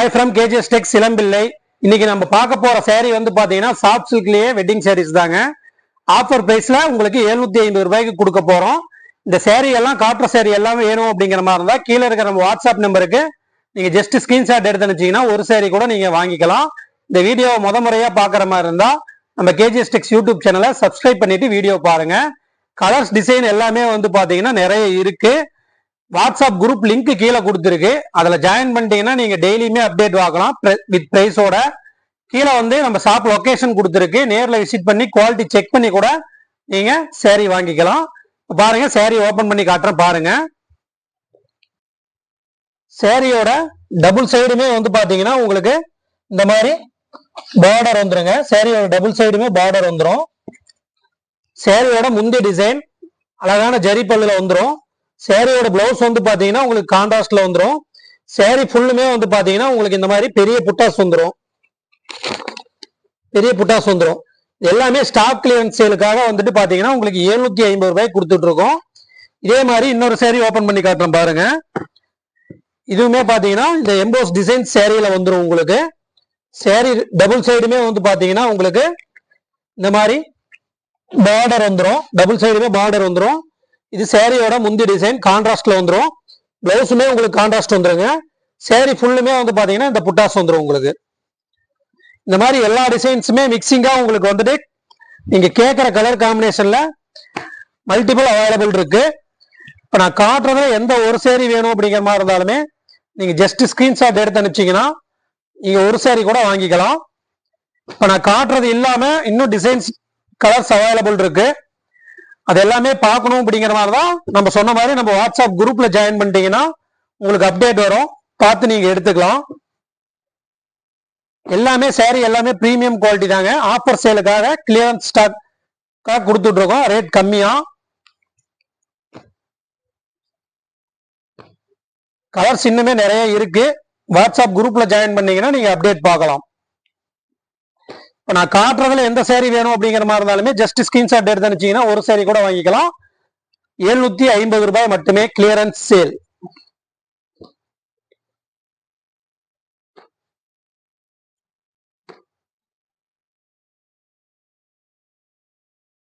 I from KGS tech சிலம்பிள்ளை. இன்னைக்கு நம்ம பார்க்க போற சேரீ வந்து பாத்தீங்கன்னா சாஃப்ட் சில்க்லயே வெட்டிங் சாரீஸ் தாங்க. ஆஃபர் பிரைஸ்ல உங்களுக்கு 750 ஐம்பது ரூபாய்க்கு கொடுக்க போறோம். இந்த saree எல்லாம் காட்டுற சேரீ எல்லாமே வேணும் அப்படிங்கிற மாதிரி இருந்தா கீழே இருக்கிற நம்ம வாட்ஸ்அப் நம்பருக்கு நீங்க ஜஸ்ட் ஸ்கிரீன்ஷாட் எடுத்து அனுப்பிச்சீங்கன்னா ஒரு சேரீ கூட நீங்க வாங்கிக்கலாம். இந்த வீடியோவை முத முறையா பாக்குற மாதிரி இருந்தா நம்ம கேஜிஎஸ் டெக்ஸ் யூடியூப் சேனலை சப்ஸ்கிரைப் பண்ணிட்டு வீடியோ பாருங்க. கலர்ஸ் டிசைன் எல்லாமே வந்து பாத்தீங்கன்னா நிறைய இருக்கு. வாட்ஸ்அப் குரூப் லிங்க் கீழே கொடுத்துருக்கு. அதுல ஜாயின் பண்ணிட்டீங்கன்னா நீங்க டெய்லியுமே அப்டேட் வாங்கலாம். வித் பிரைஸோட கீழே வந்து நம்ம ஷாப் லொக்கேஷன் கொடுத்துருக்கு. நேரில் விசிட் பண்ணி குவாலிட்டி செக் பண்ணி கூட நீங்க சேரீ வாங்கிக்கலாம். பாருங்கள் பாருங்க ஓப்பன் ஓபன் பண்ணி காட்டுறேன் பாருங்க. சேரீயோட டபுள் சைடுமே வந்து பாத்தீங்கன்னா உங்களுக்கு இந்த மாதிரி பார்டர் வந்துருங்க. சேரீயோட டபுள் சைடுமே பார்டர் வந்துடும் சேரீயோட முந்தி டிசைன் அழகான ஜரி பல்லுல வந்துடும் சேரீயோட பிளவுஸ் வந்து பாத்தீங்கன்னா உங்களுக்கு கான்ட்ராஸ்ட்ல வந்துடும் சேரீ ஃபுல்லுமே வந்து பாத்தீங்கன்னா உங்களுக்கு இந்த மாதிரி பெரிய புட்டாஸ் வந்துடும் பெரிய புட்டாஸ் வந்துடும் எல்லாமே ஸ்டாக் கிளியரன்ஸ் சேலுக்காக வந்துட்டு பாத்தீங்கன்னா உங்களுக்கு 750 ஐம்பது ரூபாய் கொடுத்துட்டு இருக்கோம் இதே மாதிரி இன்னொரு சேரீ ஓபன் பண்ணி காட்டுறேன் பாருங்க. இதுவுமே பாத்தீங்கன்னா இந்த எம்போஸ் டிசைன் சேரீல வந்துடும் உங்களுக்கு. சேரீ டபுள் சைடுமே வந்து பாத்தீங்கன்னா உங்களுக்கு இந்த மாதிரி பார்டர் வந்துடும் டபுள் சைடுமே பார்டர் வந்துடும் இது சேரீயோட முந்தி டிசைன் கான்ட்ராஸ்ட்ல வந்துடும் பிளவுஸுமே உங்களுக்கு கான்ட்ராஸ்ட் வந்துருங்க. சேரீ ஃபுல்லுமே வந்து பாத்தீங்கன்னா இந்த புட்டாஸ் வந்துடும் உங்களுக்கு. இந்த மாதிரி எல்லா டிசைன்ஸுமே மிக்சிங்கா உங்களுக்கு வந்துட்டு நீங்க கேட்குற கலர் காம்பினேஷன்ல மல்டிபிள் அவைலபிள் இருக்கு. இப்ப நான் காட்டுறதுல எந்த ஒரு சேரீ வேணும் அப்படிங்கிற மாதிரி இருந்தாலுமே நீங்க ஜஸ்ட் ஸ்கிரீன்ஷாட் எடுத்து அனுப்பிச்சிங்கன்னா நீங்க ஒரு சேரீ கூட வாங்கிக்கலாம். இப்ப நான் காட்டுறது இல்லாம இன்னும் டிசைன்ஸ் கலர்ஸ் அவைலபிள் இருக்கு. அது எல்லாமே பார்க்கணும் அப்படிங்கிற மாதிரி தான் நம்ம சொன்ன மாதிரி நம்ம வாட்ஸ்அப் குரூப்ல ஜாயின் பண்ணிட்டீங்கன்னா உங்களுக்கு அப்டேட் வரும். பார்த்து நீங்க எடுத்துக்கலாம். எல்லாமே சேரீ எல்லாமே ப்ரீமியம் குவாலிட்டி தாங்க. ஆஃபர் சேலுக்காக கிளியரன்ஸ் ஸ்டாக்காக கொடுத்துட்டு இருக்கோம் ரேட் கம்மியா. கலர்ஸ் இன்னுமே நிறைய இருக்கு. வாட்ஸ்அப் குரூப்ல ஜாயின் பண்ணீங்கன்னா நீங்க அப்டேட் பார்க்கலாம். இப்போ நான் காட்டுறதுல எந்த சேரீ வேணும் அப்படிங்கிற மாதிரி இருந்தாலுமே ஜஸ்ட் ஸ்கிரீன்ஷாட் எடுத்து அனுப்பிச்சீங்கன்னா ஒரு சேரீ கூட வாங்கிக்கலாம். எழுநூத்தி ஐம்பது ரூபாய் மட்டுமே கிளியரன்ஸ் சேல்